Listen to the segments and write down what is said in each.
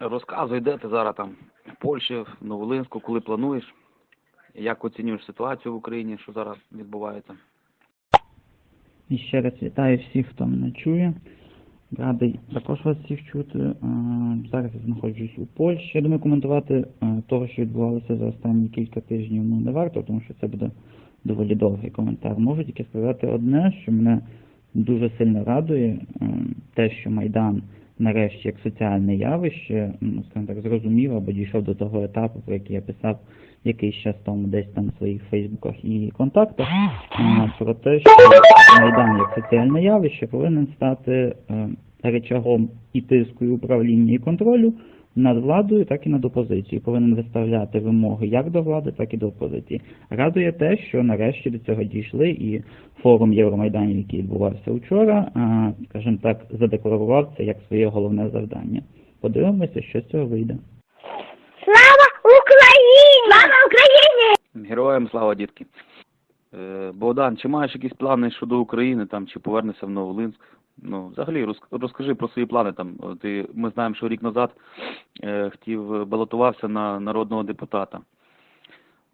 Розказуй, де ти зараз там в Польщі, в Новолинську, коли плануєш, як оцінюєш ситуацію в Україні, що зараз відбувається. І ще раз вітаю всіх, хто мене чує. Радий також вас всіх чути. Е, Зараз я знаходжусь у Польщі. Я думаю, коментувати е, того, що відбувалося за останні кілька тижнів, ну не варто, тому що це буде доволі довгий коментар. Можу тільки сказати одне, що мене дуже сильно радує е, те, що Майдан нарешті як соціальне явище, ну, так, зрозумів або дійшов до того етапу, про який я писав якийсь час тому десь там в своїх фейсбуках і контактах, про те, що Майдан як соціальне явище повинен стати е, речагом і тиску, і управління і контролю над владою, так і над опозицією. Повинен виставляти вимоги як до влади, так і до опозиції. Радує те, що нарешті до цього дійшли, і форум Євромайданів, який відбувався вчора, скажімо так, задекларував це як своє головне завдання. Подивимося, що з цього вийде. Слава Україні! Слава Україні! Героям слава, дітки. Е, Богдан, чи маєш якісь плани щодо України, там, чи повернешся в Новолинськ? Ну, взагалі, розкажи про свої плани там. Ти, ми знаємо, що рік назад е, хотів, е, балотувався на народного депутата.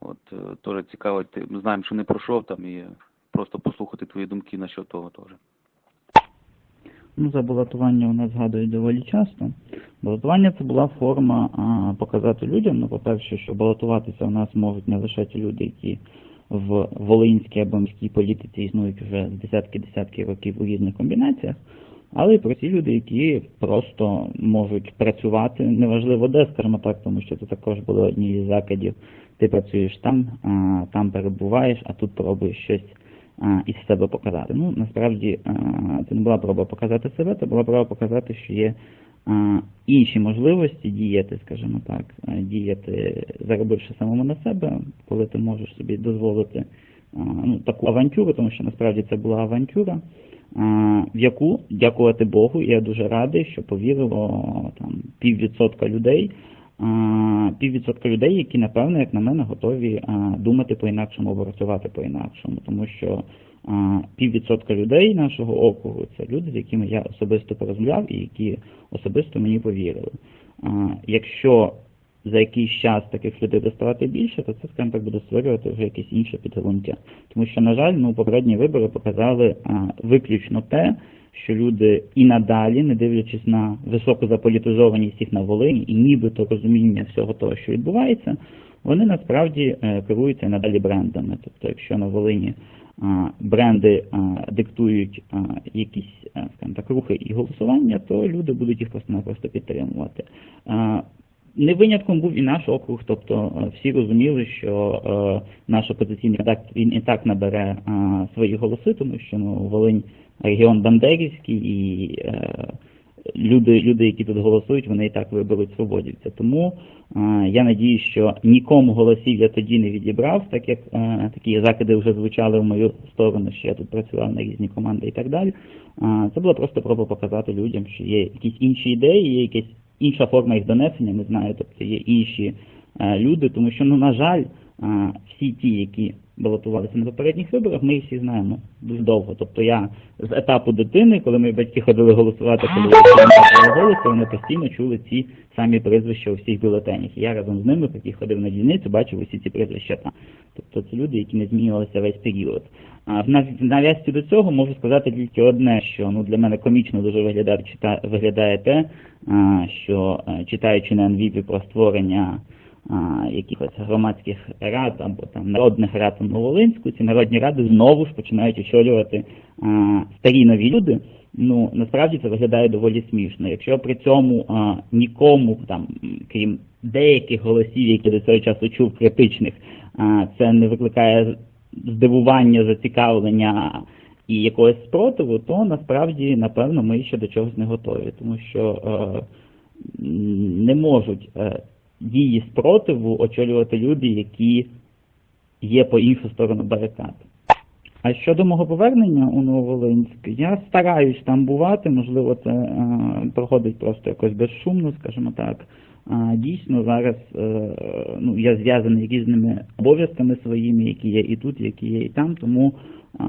От, е, теж цікаво, ти, ми знаємо, що не пройшов там, і просто послухати твої думки насчет того теж. Ну, за балотування у нас згадують доволі часто. Балотування це була форма а, показати людям, ну, по-перше, що балотуватися у нас можуть не лише ті люди, які в волинській або міській політиці існують вже з десятки-десятки років у різних комбінаціях, але й про ті люди, які просто можуть працювати, неважливо де, скажімо так, тому що це також було однією із закладів. Ти працюєш там, а, там перебуваєш, а тут пробуєш щось а, із себе показати. Ну, насправді а, це не була проба показати себе, це була проба показати, що є інші можливості діяти, скажімо так, діяти, заробивши самому на себе, коли ти можеш собі дозволити ну, таку авантюру, тому що насправді це була авантюра, в яку, дякувати Богу, я дуже радий, що повірило там піввідсотка людей. Піввідсотка людей, які, напевно, як на мене, готові думати по-інакшому працювати по-інакшому, тому що піввідсотка людей нашого округу це люди, з якими я особисто порозмовляв і які особисто мені повірили. Якщо за якийсь час таких людей доставати більше, то це, скажімо так, буде створювати вже якесь інше підґрунтя. Тому що, на жаль, ну, попередні вибори показали виключно те, що люди і надалі, не дивлячись на високу заполітизованість їх на Волині і нібито розуміння всього того, що відбувається, вони насправді е, керуються надалі брендами. Тобто, якщо на Волині бренди диктують якісь, скажімо так, рухи і голосування, то люди будуть їх просто-напросто підтримувати. Не винятком був і наш округ, тобто всі розуміли, що наш опозиційний редактор він і так набере свої голоси, тому що ну, Волинь регіон Бандерівський і люди, люди, які тут голосують, вони і так виберуть свободівця. Тому е, я надію, що нікому голосів я тоді не відібрав, так як е, такі закиди вже звучали в мою сторону, що я тут працював на різні команди і так далі. Е, це була просто проба показати людям, що є якісь інші ідеї, є якась інша форма їх донесення, не знаю, тобто є інші люди, тому що, ну, на жаль, всі ті, які балотувалися на попередніх виборах, ми їх всі знаємо дуже довго. Тобто я з етапу дитини, коли мої батьки ходили голосувати, коли голосу, вони постійно чули ці самі прізвища у всіх бюлетенях. І я разом з ними, поки ходив на дільницю, бачив усі ці прізвища там. Тобто це люди, які не змінювалися весь період. А в нав- нав'язці до цього можу сказати тільки одне, що ну для мене комічно дуже виглядає, виглядає те, що е, читаючи на Анвіпі про створення якихось громадських рад або там народних рад у Новолинську, ці народні ради знову ж починають очолювати а, старі нові люди. Ну насправді це виглядає доволі смішно. Якщо при цьому а, нікому там, крім деяких голосів, які до цього часу чув критичних, а, це не викликає здивування, зацікавлення і якогось спротиву, то насправді, напевно, ми ще до чогось не готові, тому що е, не можуть е, дії спротиву очолювати люди, які є по іншу сторону барикад. А щодо мого повернення у Нововолинськ, я стараюсь там бувати, можливо, це е, проходить просто якось безшумно, скажімо так. А, Дійсно, зараз е, ну, я зв'язаний різними обов'язками своїми, які є і тут, які є і там, тому а,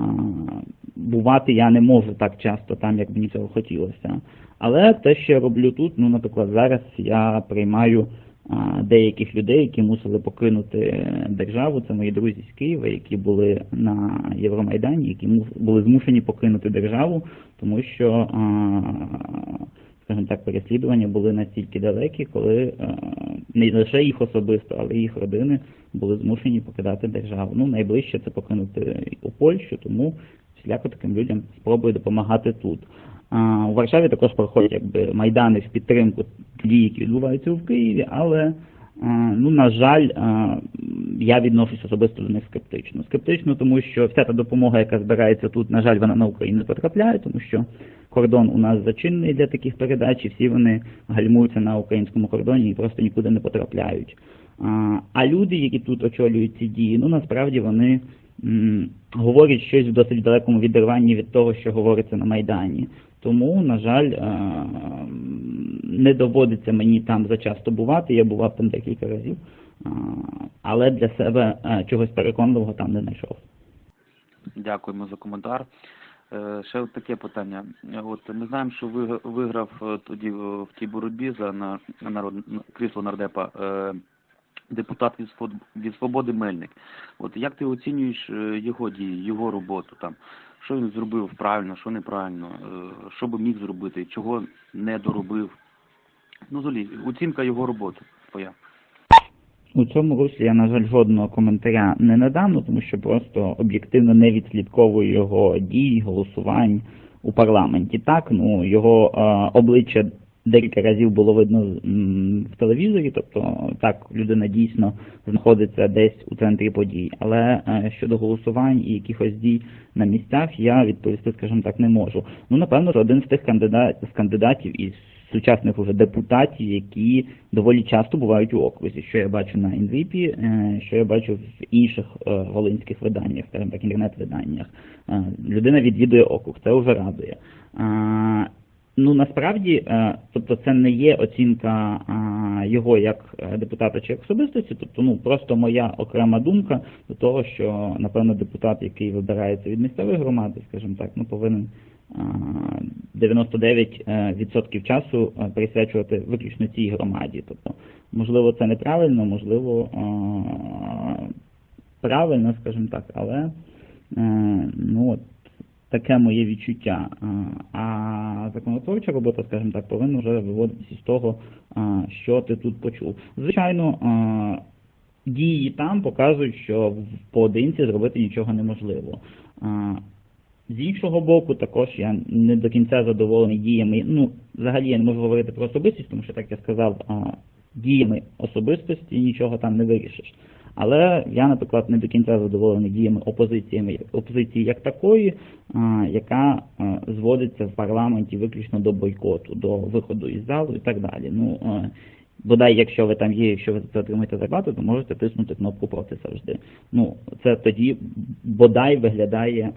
бувати я не можу так часто там, як мені цього хотілося. Але те, що я роблю тут, ну, наприклад, зараз я приймаю а, деяких людей, які мусили покинути державу. Це мої друзі з Києва, які були на Євромайдані, які були змушені покинути державу, тому що, скажімо так, переслідування були настільки далекі, коли не лише їх особисто, але їх родини були змушені покидати державу. Ну, найближче це покинути у Польщу, тому всіляко таким людям спробую допомагати тут. У Варшаві також проходять якби майдани в підтримку дій, які відбуваються в Києві, але ну на жаль, я відношусь особисто до них скептично. Скептично, тому що вся та допомога, яка збирається тут, на жаль, вона на Україну потрапляє, тому що кордон у нас зачинений для таких передач, і всі вони гальмуються на українському кордоні і просто нікуди не потрапляють. А, люди, які тут очолюють ці дії, ну насправді вони говорять щось в досить далекому відірванні від того, що говориться на Майдані. Тому, на жаль, е, не доводиться мені там зачасто бувати. Я бував там декілька разів, е, але для себе е, чогось переконливого там не знайшов. Дякуємо за коментар. Ще таке питання. От ми знаємо, що ви виграв тоді в тій боротьбі за на, на народ крісло нардепа депутат від свободи Мельник. От як ти оцінюєш е, його дії, його роботу там? Що він зробив правильно, що неправильно, е, що би міг зробити, чого не доробив? Ну, взагалі, оцінка його роботи твоя. У цьому руслі я, на жаль, жодного коментаря не надам, ну, тому що просто об'єктивно не відслідковую його дій, голосувань у парламенті. Так, ну його е, обличчя декілька разів було видно в телевізорі, тобто так людина дійсно знаходиться десь у центрі подій. Але е, щодо голосувань і якихось дій на місцях я відповісти, скажімо так, не можу. Ну напевно, це один з тих кандидат з кандидатів із сучасних уже депутатів, які доволі часто бувають у окрузі, що я бачу на інвіпі, е, що я бачу в інших е, волинських виданнях, скажімо так, інтернет-виданнях. Людина відвідує округ, це вже радує. Ну насправді, е, тобто це не є оцінка е, його як е, депутата чи як особистості, тобто ну просто моя окрема думка до того, що напевно депутат, який вибирається від місцевої громади, скажімо так, ну повинен е, 99% часу присвячувати виключно цій громаді. Тобто, можливо, це неправильно, можливо, правильно, скажімо так, але ну от таке моє відчуття. А, А законотворча робота, скажімо так, повинна вже виводитися з того, що ти тут почув. Звичайно, дії там показують, що в- поодинці зробити нічого неможливо. З іншого боку, також я не до кінця задоволений діями. Ну, взагалі я не можу говорити про особистість, тому що, так я сказав, діями особистості нічого там не вирішиш. Але я, наприклад, не до кінця задоволений діями опозиції, опозиції як такої, яка а, зводиться в парламенті виключно до бойкоту, до виходу із залу і так далі. Ну, а, бодай, якщо ви там є, якщо ви отримаєте зарплату, то можете тиснути кнопку проти завжди. Ну, це тоді бодай виглядає,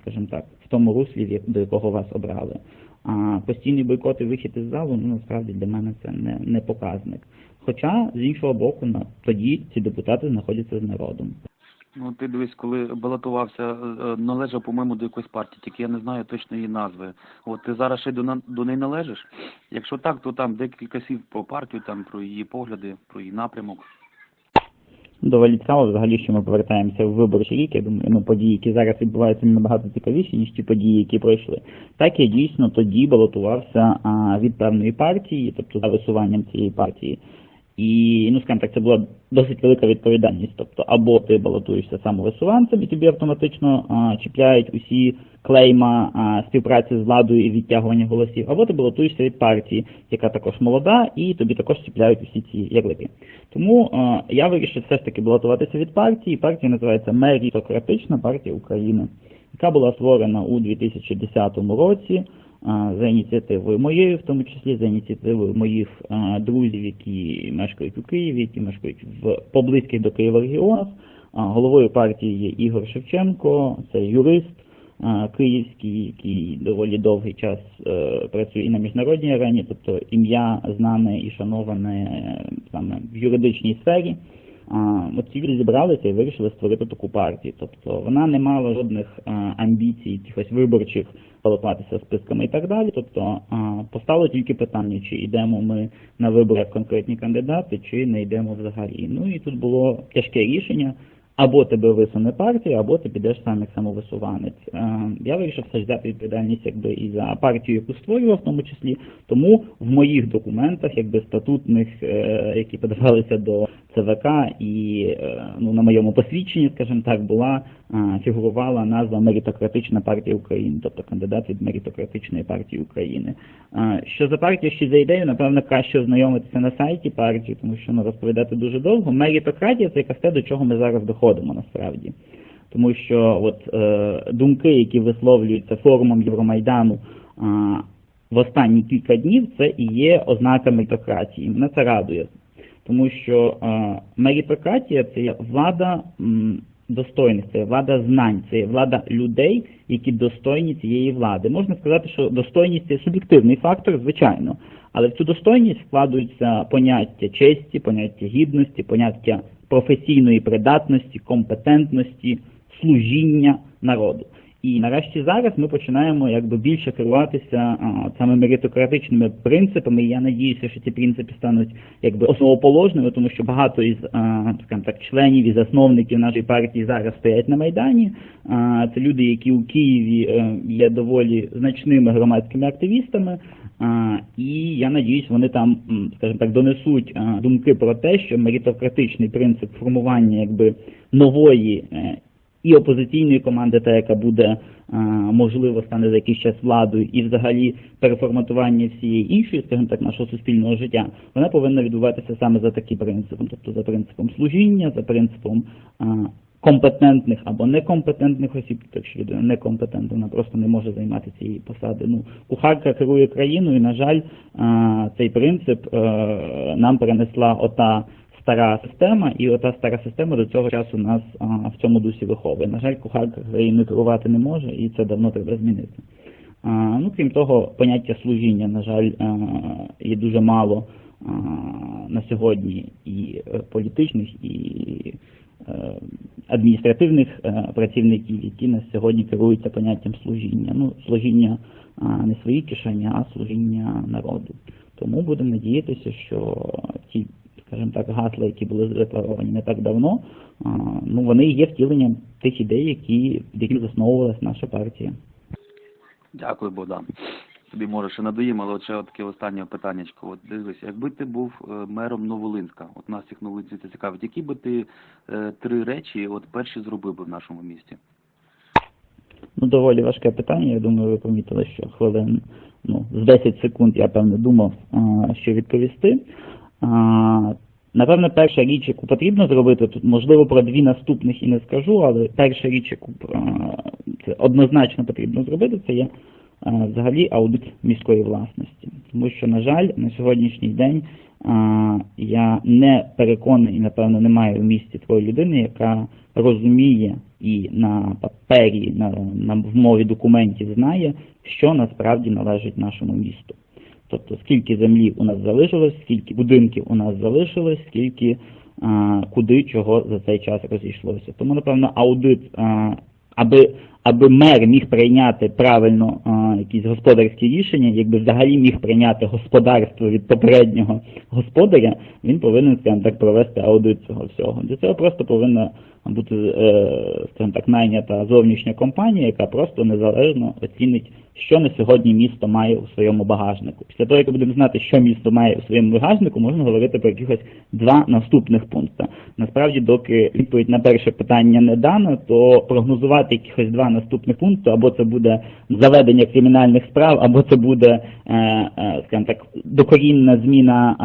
скажімо так, в тому руслі, до якого вас обрали. А постійний бойкот і вихід із залу, ну насправді для мене це не, не показник. Хоча, з іншого боку, на тоді ці депутати знаходяться з народом. Ну, ти дивись, коли балотувався, е, належав, по-моєму, до якоїсь партії, тільки я не знаю точно її назви. От ти зараз ще до, до неї належиш? Якщо так, то там декілька слів про партію, там про її погляди, про її напрямок. Доволі цікаво, взагалі, що ми повертаємося в виборчий рік. Я думаю, ну події, які зараз відбуваються, набагато цікавіші, ніж ті події, які пройшли. Так я дійсно тоді балотувався а, від певної партії, тобто за висуванням цієї партії. І, ну, скажімо так, це була досить велика відповідальність. Тобто, або ти балотуєшся самовисуванцем і тобі автоматично а, чіпляють усі клейма а, співпраці з владою і відтягування голосів, або ти балотуєшся від партії, яка також молода, і тобі також чіпляють усі ці ярлики. Тому а, я вирішив все ж таки балотуватися від партії. Партія називається Мерітократична партія України, яка була створена у 2010 році за ініціативою моєю, в тому числі за ініціативою моїх друзів, які мешкають у Києві, які мешкають в поблизьких до Києва регіонах. Головою партії є Ігор Шевченко, це юрист, київський, який доволі довгий час е, працює і на міжнародній арені, тобто ім'я знане і шановане е, саме в юридичній сфері. От ці зібралися і вирішили створити таку партію. Тобто вона не мала жодних амбіцій, якихось виборчих балотуватися списками і так далі. Тобто постало тільки питання, чи йдемо ми на вибори конкретні кандидати, чи не йдемо взагалі. Ну і тут було тяжке рішення. Або тебе висуне партія, або ти підеш сам як самовисуванець. Е, Я вирішив все ж взяти відповідальність якби і за партію, яку створював в тому числі. Тому в моїх документах, якби статутних, е, які подавалися до ЦВК, і е, ну на моєму посвідченні, скажімо так, була фігурувала назва Меритократична партія України, тобто кандидат від Меритократичної партії України. Що за партія, що за ідею, напевно, краще ознайомитися на сайті партії, тому що ну, розповідати дуже довго. Меритократія це якраз те, до чого ми зараз доходимо насправді. Тому що от е, думки, які висловлюються форумом Євромайдану е, в останні кілька днів, це і є ознака меритократії. Мене це радує. Тому що е, меритократія це є влада м, достойних, це є влада знань, це є влада людей, які достойні цієї влади. Можна сказати, що достойність це суб'єктивний фактор, звичайно, але в цю достойність вкладаються поняття честі, поняття гідності, поняття професійної придатності, компетентності, служіння народу. І нарешті зараз ми починаємо якби більше керуватися а, саме меритократичними принципами. І я надіюся, що ці принципи стануть якби основоположними, тому що багато із а, так членів і засновників нашої партії зараз стоять на майдані. А, це люди, які у Києві е, є доволі значними громадськими активістами. І я надіюсь, вони там, скажімо так, донесуть думки про те, що меритократичний принцип формування якби нової е, і опозиційної команди, та яка буде можливо стане за якийсь час владою, і взагалі переформатування всієї іншої, скажімо так, нашого суспільного життя, вона повинна відбуватися саме за таким принципом, тобто за принципом служіння, за принципом компетентних або некомпетентних осіб, так що людина некомпетентна, вона просто не може займати цієї посади. Ну, кухарка керує країною, і, на жаль, цей принцип е, нам перенесла ота стара система, і ота стара система до цього часу нас в цьому дусі виховує. На жаль, кухарка країною керувати не може, і це давно треба змінити. Ну, крім того, поняття служіння, на жаль, є дуже мало на сьогодні і е, політичних, і адміністративних е, працівників, які на сьогодні керуються поняттям служіння. Ну, служіння не свої кишені, а служіння народу. Тому будемо надіятися, що ті, скажімо так, гасла, які були задекларовані не так давно, ну вони є втіленням тих ідей, які, яких засновувалась наша партія. Дякую, Богдан. Тобі може ще надоїм, але от ще от таке останнє питаннячко. От дивись, якби ти був е, мером Новолинська, от нас всіх новолинців це цікавить, які би ти е, три речі от перші зробив би в нашому місті? Ну, доволі важке питання. Я думаю, ви помітили, що хвилин ну, з 10 секунд я певно думав, а, що відповісти. Напевно, перша річ, яку потрібно зробити, тут можливо про дві наступних і не скажу, але перша річ, яку це однозначно потрібно зробити, це є взагалі аудит міської власності. Тому що, на жаль, на сьогоднішній день я не переконаний, напевно немає в місті такої людини, яка розуміє і на папері, на, на в мові документів знає, що насправді належить нашому місту. Тобто скільки землі у нас залишилось, скільки будинків у нас залишилось, скільки а, куди чого за цей час розійшлося. Тому, напевно, аудит, аби, аби мер міг прийняти правильно а, якісь господарські рішення, якби взагалі міг прийняти господарство від попереднього господаря, він повинен, скажімо так, провести аудит цього всього. Для цього просто повинна бути, е, скажімо так, найнята зовнішня компанія, яка просто незалежно оцінить, що на сьогодні місто має у своєму багажнику. Після того, як будемо знати, що місто має у своєму багажнику, можна говорити про якихось два наступних пункти. Насправді, доки відповідь на перше питання не дана, то прогнозувати якихось два наступних пункти, або це буде заведення кримінальних справ, або це буде, е, е, скажімо так, докорінна зміна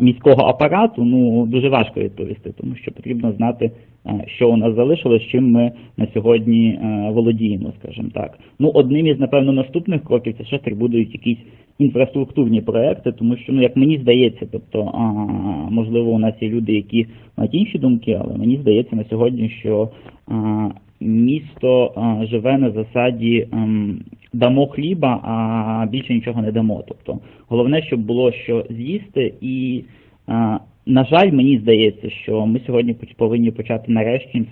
е, міського апарату, ну дуже важко відповісти, тому що потрібно знати. Що у нас залишилось, чим ми на сьогодні володіємо, скажімо так. Ну, одним із, напевно, наступних кроків це ще будуть якісь інфраструктурні проекти, тому що, ну як мені здається, тобто а, можливо у нас є люди, які мають інші думки, але мені здається на сьогодні, що а, місто а, живе на засаді а, дамо хліба, а більше нічого не дамо. Тобто головне, щоб було що з'їсти і. а, на жаль, мені здається, що ми сьогодні повинні почати нарешті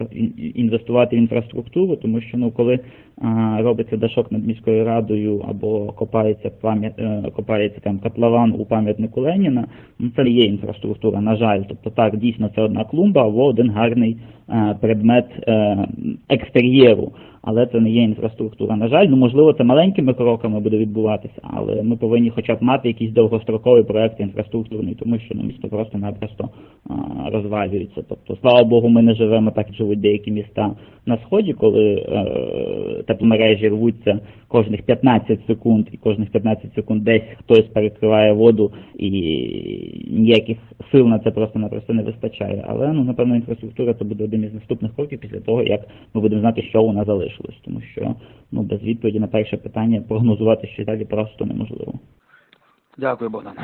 інвестувати в інфраструктуру, тому що ну коли а, робиться дашок над міською радою або копається пам'ят е, копається там котлован у пам'ятнику Леніна, ну це є інфраструктура, на жаль. Тобто так, дійсно це одна клумба або один гарний е, предмет е, екстер'єру. Але це не є інфраструктура. На жаль, ну можливо, це маленькими кроками буде відбуватися, але ми повинні хоча б мати якийсь довгостроковий проект інфраструктурний, тому що ну, місто просто-напросто розвалюється. Тобто, слава Богу, ми не живемо так, як живуть деякі міста на сході, коли е, тепломережі рвуться кожних 15 секунд, і кожних 15 секунд десь хтось перекриває воду, і ніяких сил на це просто-напросто не вистачає. Але ну напевно інфраструктура це буде один із наступних кроків після того, як ми будемо знати, що у нас залишилось, тому що ну без відповіді на перше питання прогнозувати що далі просто неможливо. Дякую, Богдан.